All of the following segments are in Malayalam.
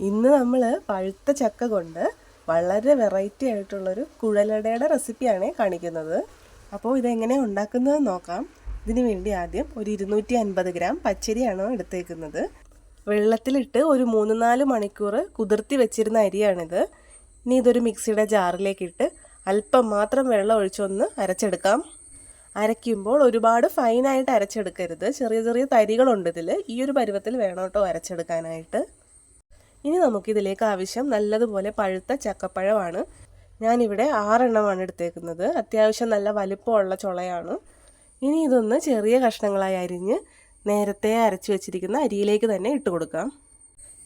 ഇന്ന് നമ്മൾ പഴുത്ത ചക്ക കൊണ്ട് വളരെ വെറൈറ്റി ആയിട്ടുള്ളൊരു കുഴലടയുടെ റെസിപ്പിയാണ് കാണിക്കുന്നത്. അപ്പോൾ ഇതെങ്ങനെ ഉണ്ടാക്കുന്നത് നോക്കാം. ഇതിന് വേണ്ടി ആദ്യം ഒരു ഇരുന്നൂറ്റി അൻപത് ഗ്രാം പച്ചരിയാണ് എടുത്തേക്കുന്നത്. വെള്ളത്തിലിട്ട് ഒരു മൂന്ന് നാല് മണിക്കൂർ കുതിർത്തി വെച്ചിരുന്ന അരിയാണിത്. ഇനി ഇതൊരു മിക്സിയുടെ ജാറിലേക്കിട്ട് അല്പം മാത്രം വെള്ളം ഒഴിച്ചൊന്ന് അരച്ചെടുക്കാം. അരയ്ക്കുമ്പോൾ ഒരുപാട് ഫൈനായിട്ട് അരച്ചെടുക്കരുത്. ചെറിയ ചെറിയ തരികളുണ്ട് ഇതിൽ ഈ ഒരു പരുവത്തിൽ വേണം കേട്ടോ അരച്ചെടുക്കാനായിട്ട്. ഇനി നമുക്കിതിലേക്ക് ആവശ്യം നല്ലതുപോലെ പഴുത്ത ചക്കപ്പഴമാണ്. ഞാനിവിടെ ആറെണ്ണമാണ് എടുത്തേക്കുന്നത്. അത്യാവശ്യം നല്ല വലിപ്പമുള്ള ചുളയാണ്. ഇനി ഇതൊന്ന് ചെറിയ കഷ്ണങ്ങളായി അരിഞ്ഞ് നേരത്തെ അരച്ചു വെച്ചിരിക്കുന്ന അരിയിലേക്ക് തന്നെ ഇട്ട് കൊടുക്കാം.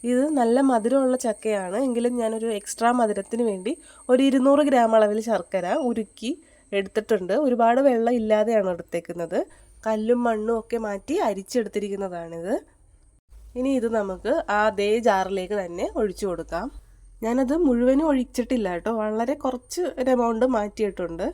ഇത് നല്ല മധുരമുള്ള ചക്കയാണ്. എങ്കിലും ഞാനൊരു എക്സ്ട്രാ മധുരത്തിന് വേണ്ടി ഒരു ഇരുന്നൂറ് ഗ്രാം അളവിൽ ശർക്കര ഉരുക്കി എടുത്തിട്ടുണ്ട്. ഒരുപാട് വെള്ളം ഇല്ലാതെയാണ് എടുത്തേക്കുന്നത്. കല്ലും മണ്ണും ഒക്കെ മാറ്റി അരിച്ചെടുത്തിരിക്കുന്നതാണിത്. ഇനി ഇത് നമുക്ക് ആ അതേ ജാറിലേക്ക് തന്നെ ഒഴിച്ചു കൊടുക്കാം. ഞാനത് മുഴുവനും ഒഴിച്ചിട്ടില്ല കേട്ടോ. വളരെ കുറച്ച് ഒരു എമൗണ്ട് മാറ്റിയിട്ടുണ്ട്.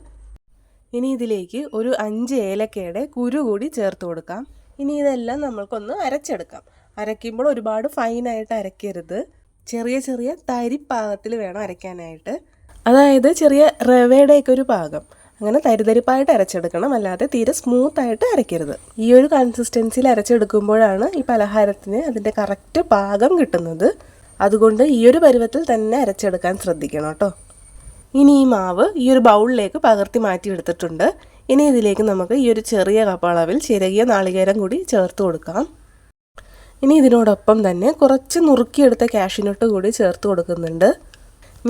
ഇനി ഇതിലേക്ക് ഒരു അഞ്ച് ഏലക്കയുടെ കുരു കൂടി ചേർത്ത് കൊടുക്കാം. ഇനി ഇതെല്ലാം നമ്മൾക്കൊന്ന് അരച്ചെടുക്കാം. അരയ്ക്കുമ്പോൾ ഒരുപാട് ഫൈനായിട്ട് അരയ്ക്കരുത്. ചെറിയ ചെറിയ തരിപ്പാകത്തിൽ വേണം അരയ്ക്കാനായിട്ട്. അതായത് ചെറിയ റവയുടെയൊക്കെ ഒരു പാകം. അങ്ങനെ തരിതരിപ്പായിട്ട് അരച്ചെടുക്കണം. അല്ലാതെ തീരെ സ്മൂത്ത് ആയിട്ട് അരയ്ക്കരുത്. ഈ ഒരു കൺസിസ്റ്റൻസിയിൽ അരച്ചെടുക്കുമ്പോഴാണ് ഈ പലഹാരത്തിന് അതിന്റെ കറക്റ്റ് പാകം കിട്ടുന്നത്. അതുകൊണ്ട് ഈ ഒരു പരുവത്തിൽ തന്നെ അരച്ചെടുക്കാൻ ശ്രദ്ധിക്കണം കേട്ടോ. ഇനി ഈ മാവ് ഈ ഒരു ബൗളിലേക്ക് പകർത്തി മാറ്റി എടുത്തിട്ടുണ്ട്. ഇനി ഇതിലേക്ക് നമുക്ക് ഈ ഒരു ചെറിയ കപ്പ് അളവിൽ ചിരകിയ നാളികേരം കൂടി ചേർത്ത് കൊടുക്കാം. ഇനി ഇതിനോടൊപ്പം തന്നെ കുറച്ച് നുറുക്കിയെടുത്ത കാഷ്യൂനട്ട് കൂടി ചേർത്ത് കൊടുക്കുന്നുണ്ട്.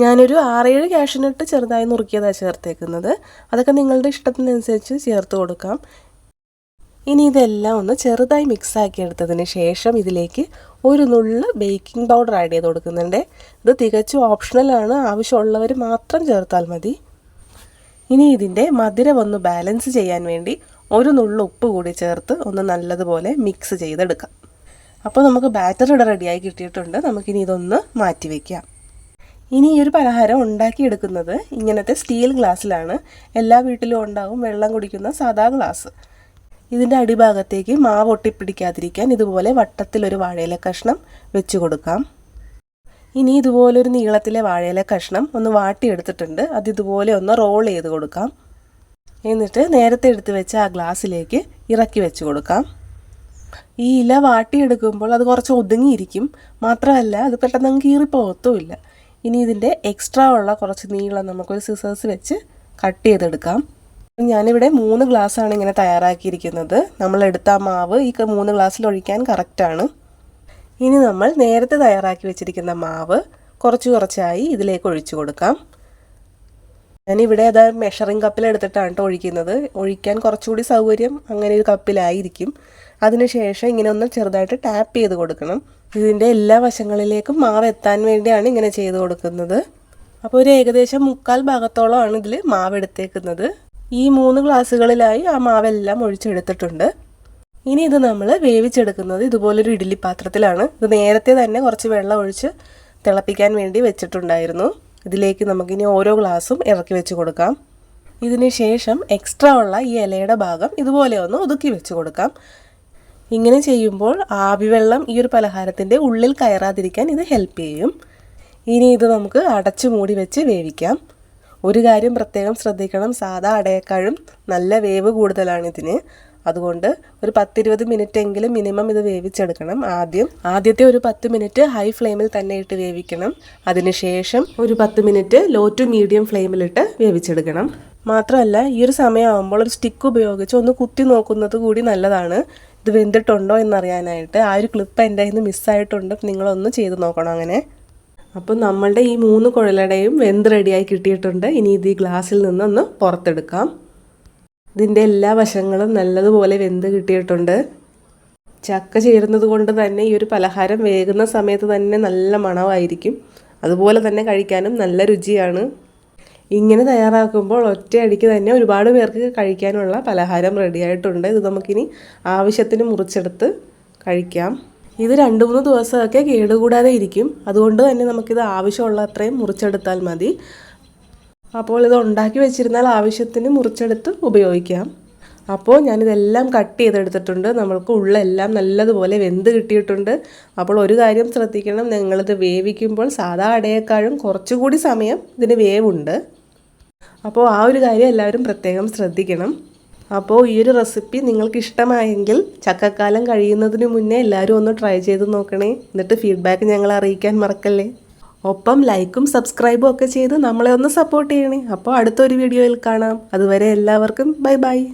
ഞാനൊരു ആറേഴ് ക്യാഷിനിട്ട് ചെറുതായി നുറുക്കിയതാണ് ചേർത്തേക്കുന്നത്. അതൊക്കെ നിങ്ങളുടെ ഇഷ്ടത്തിനനുസരിച്ച് ചേർത്ത് കൊടുക്കാം. ഇനി ഇതെല്ലാം ഒന്ന് ചെറുതായി മിക്സാക്കി എടുത്തതിന് ശേഷം ഇതിലേക്ക് ഒരു നുള്ള് ബേക്കിംഗ് പൗഡർ ആഡ് ചെയ്ത് കൊടുക്കുന്നുണ്ട്. ഇത് തികച്ചും ഓപ്ഷണലാണ് ആവശ്യമുള്ളവർ മാത്രം ചേർത്താൽ മതി. ഇനി ഇതിന്റെ മധുരം ഒന്ന് ബാലൻസ് ചെയ്യാൻ വേണ്ടി ഒരു നുള്ളു ഉപ്പ് കൂടി ചേർത്ത് ഒന്ന് നല്ലതുപോലെ മിക്സ് ചെയ്തെടുക്കാം. അപ്പോൾ നമുക്ക് ബാറ്റർ ഇവിടെ റെഡിയായി കിട്ടിയിട്ടുണ്ട്. നമുക്കിനി ഇതൊന്ന് മാറ്റി വയ്ക്കാം ഇനി ഈ ഒരു പലഹാരം ഉണ്ടാക്കിയെടുക്കുന്നത് ഇങ്ങനത്തെ സ്റ്റീൽ ഗ്ലാസ്സിലാണ്. എല്ലാ വീട്ടിലും ഉണ്ടാവും വെള്ളം കുടിക്കുന്ന സാധാ ഗ്ലാസ്. ഇതിന്റെ അടിഭാഗത്തേക്ക് മാവ് ഒട്ടിപ്പിടിക്കാതിരിക്കാൻ ഇതുപോലെ വട്ടത്തിലൊരു വാഴയില കഷ്ണം വെച്ച് കൊടുക്കാം. ഇനി ഇതുപോലൊരു നീളത്തിലെ വാഴയില കഷ്ണം ഒന്ന് വാട്ടിയെടുത്തിട്ടുണ്ട്. അത് ഇതുപോലെ ഒന്ന് റോൾ ചെയ്ത് കൊടുക്കാം. എന്നിട്ട് നേരത്തെ എടുത്ത് വെച്ച ആ ഗ്ലാസ്സിലേക്ക് ഇറക്കി വെച്ച് കൊടുക്കാം. ഈ ഇല വാട്ടിയെടുക്കുമ്പോൾ അത് കുറച്ച് ഒതുങ്ങിയിരിക്കും. മാത്രമല്ല അത് പെട്ടെന്ന് കീറിപ്പോകത്തുമില്ല. ഇനി ഇതിന്റെ എക്സ്ട്രാ ഉള്ള കുറച്ച് നീളം നമുക്കൊരു സിസേഴ്സ് വെച്ച് കട്ട് ചെയ്തെടുക്കാം. ഞാനിവിടെ മൂന്ന് ഗ്ലാസ്സാണ് ഇങ്ങനെ തയ്യാറാക്കിയിരിക്കുന്നത്. നമ്മൾ എടുത്ത മാവ് ഈ മൂന്ന് ഗ്ലാസ്സിൽ ഒഴിക്കാൻ കറക്റ്റാണ് ഇനി നമ്മൾ നേരത്തെ തയ്യാറാക്കി വെച്ചിരിക്കുന്ന മാവ് കുറച്ച് കുറച്ചായി ഇതിലേക്ക് ഒഴിച്ചു കൊടുക്കാം. ഞാനിവിടെ അത് മെഷറിംഗ് കപ്പിലെടുത്തിട്ടാണ് കേട്ടോ ഒഴിക്കുന്നത്. ഒഴിക്കാൻ കുറച്ചുകൂടി സൗകര്യം അങ്ങനെ ഒരു കപ്പിലായിരിക്കും അതിനുശേഷം ഇങ്ങനെ ഒന്ന് ചെറുതായിട്ട് ടാപ്പ് ചെയ്ത് കൊടുക്കണം. ഇതിന്റെ എല്ലാ വശങ്ങളിലേക്കും മാവ് എത്താൻ വേണ്ടിയാണ് ഇങ്ങനെ ചെയ്ത് കൊടുക്കുന്നത്. അപ്പോൾ ഒരു ഏകദേശം മുക്കാൽ ഭാഗത്തോളമാണ് ഇതിൽ മാവ് എടുത്തേക്കുന്നത്. ഈ മൂന്ന് ഗ്ലാസ്സുകളിലായി ആ മാവെല്ലാം ഒഴിച്ചെടുത്തിട്ടുണ്ട്. ഇനി ഇത് നമ്മൾ വേവിച്ചെടുക്കുന്നത് ഇതുപോലൊരു ഇഡ്ഡലി പാത്രത്തിലാണ് ഇത് നേരത്തെ തന്നെ കുറച്ച് വെള്ളം ഒഴിച്ച് തിളപ്പിക്കാൻ വേണ്ടി വെച്ചിട്ടുണ്ടായിരുന്നു. ഇതിലേക്ക് നമുക്കിനി ഓരോ ഗ്ലാസും ഇറക്കി വെച്ച് കൊടുക്കാം. ഇതിന് ശേഷം എക്സ്ട്രാ ഉള്ള ഈ ഇലയുടെ ഭാഗം ഇതുപോലെ ഒന്ന് ഒതുക്കി വെച്ച് കൊടുക്കാം. ഇങ്ങനെ ചെയ്യുമ്പോൾ ആവിവെള്ളം ഈ ഒരു പലഹാരത്തിന്റെ ഉള്ളിൽ കയറാതിരിക്കാൻ ഇത് ഹെൽപ്പ് ചെയ്യും. ഇനി ഇത് നമുക്ക് അടച്ചു മൂടി വെച്ച് വേവിക്കാം. ഒരു കാര്യം പ്രത്യേകം ശ്രദ്ധിക്കണം സാധാ അടയേക്കാളും നല്ല വേവ് കൂടുതലാണ് ഇതിന്. അതുകൊണ്ട് ഒരു പത്തിരുപത് മിനിറ്റ് എങ്കിലും മിനിമം ഇത് വേവിച്ചെടുക്കണം. ആദ്യം ആദ്യത്തെ ഒരു പത്ത് മിനിറ്റ് ഹൈ ഫ്ലെയിമിൽ തന്നെ ഇട്ട് വേവിക്കണം. അതിനുശേഷം ഒരു പത്ത് മിനിറ്റ് ലോ ടു മീഡിയം ഫ്ലെയിമിലിട്ട് വേവിച്ചെടുക്കണം. മാത്രമല്ല ഈ ഒരു സമയമാകുമ്പോൾ ഒരു സ്റ്റിക്ക് ഉപയോഗിച്ച് ഒന്ന് കുത്തി നോക്കുന്നത് കൂടി നല്ലതാണ്. ഇത് വെന്തിട്ടുണ്ടോ എന്നറിയാനായിട്ട്. ആ ഒരു ക്ലിപ്പ് എന്റെ കയ്യിൽ നിന്ന് മിസ്സായിട്ടുണ്ട് നിങ്ങളൊന്ന് ചെയ്ത് നോക്കണം അങ്ങനെ. അപ്പം നമ്മളുടെ ഈ മൂന്ന് കുഴലടയും വെന്ത് റെഡിയായി കിട്ടിയിട്ടുണ്ട്. ഇനി ഇത് ഈ ഗ്ലാസ്സിൽ നിന്നൊന്ന് പുറത്തെടുക്കാം. ഇതിന്റെ എല്ലാ വശങ്ങളും നല്ലതുപോലെ വെന്ത് കിട്ടിയിട്ടുണ്ട്. ചക്ക ചേരുന്നത് കൊണ്ട് തന്നെ ഈ ഒരു പലഹാരം വേകുന്ന സമയത്ത് തന്നെ നല്ല മണമായിരിക്കും. അതുപോലെ തന്നെ കഴിക്കാനും നല്ല രുചിയാണ്. ഇങ്ങനെ തയ്യാറാക്കുമ്പോൾ ഒറ്റയടിക്ക് തന്നെ ഒരുപാട് പേർക്ക് കഴിക്കാനുള്ള പലഹാരം റെഡിയായിട്ടുണ്ട് ഇത് നമുക്കിനി ആവശ്യത്തിന് മുറിച്ചെടുത്ത് കഴിക്കാം. ഇത് രണ്ട് മൂന്ന് ദിവസമൊക്കെ കേടുകൂടാതെ ഇരിക്കും. അതുകൊണ്ട് തന്നെ നമുക്കിത് ആവശ്യമുള്ള അത്രയും മുറിച്ചെടുത്താൽ മതി. അപ്പോൾ ഇത് ഉണ്ടാക്കി വെച്ചിരുന്നാൽ ആവശ്യത്തിന് മുറിച്ചെടുത്ത് ഉപയോഗിക്കാം. അപ്പോൾ ഞാനിതെല്ലാം കട്ട് ചെയ്തെടുത്തിട്ടുണ്ട്. നമ്മൾക്ക് ഉള്ളെല്ലാം നല്ലതുപോലെ വെന്ത് കിട്ടിയിട്ടുണ്ട്. അപ്പോൾ ഒരു കാര്യം ശ്രദ്ധിക്കണം. നിങ്ങളിത് വേവിക്കുമ്പോൾ സാധാ അടയേക്കാളും കുറച്ചുകൂടി സമയം ഇതിന് വേവുണ്ട്. അപ്പോൾ ആ ഒരു കാര്യം എല്ലാവരും പ്രത്യേകം ശ്രദ്ധിക്കണം. അപ്പോൾ ഈ ഒരു റെസിപ്പി നിങ്ങൾക്ക് ഇഷ്ടമായെങ്കിൽ ചക്കക്കാലം കഴിയുന്നതിന് മുന്നേ എല്ലാവരും ഒന്ന് ട്രൈ ചെയ്ത് നോക്കണേ. എന്നിട്ട് ഫീഡ്ബാക്ക് ഞങ്ങളെ അറിയിക്കാൻ മറക്കല്ലേ. ഒപ്പം ലൈക്കും സബ്സ്ക്രൈബും ഒക്കെ ചെയ്ത് നമ്മളെ ഒന്ന് സപ്പോർട്ട് ചെയ്യണേ. അപ്പോൾ അടുത്തൊരു വീഡിയോയിൽ കാണാം. അതുവരെ എല്ലാവർക്കും ബൈ ബൈ.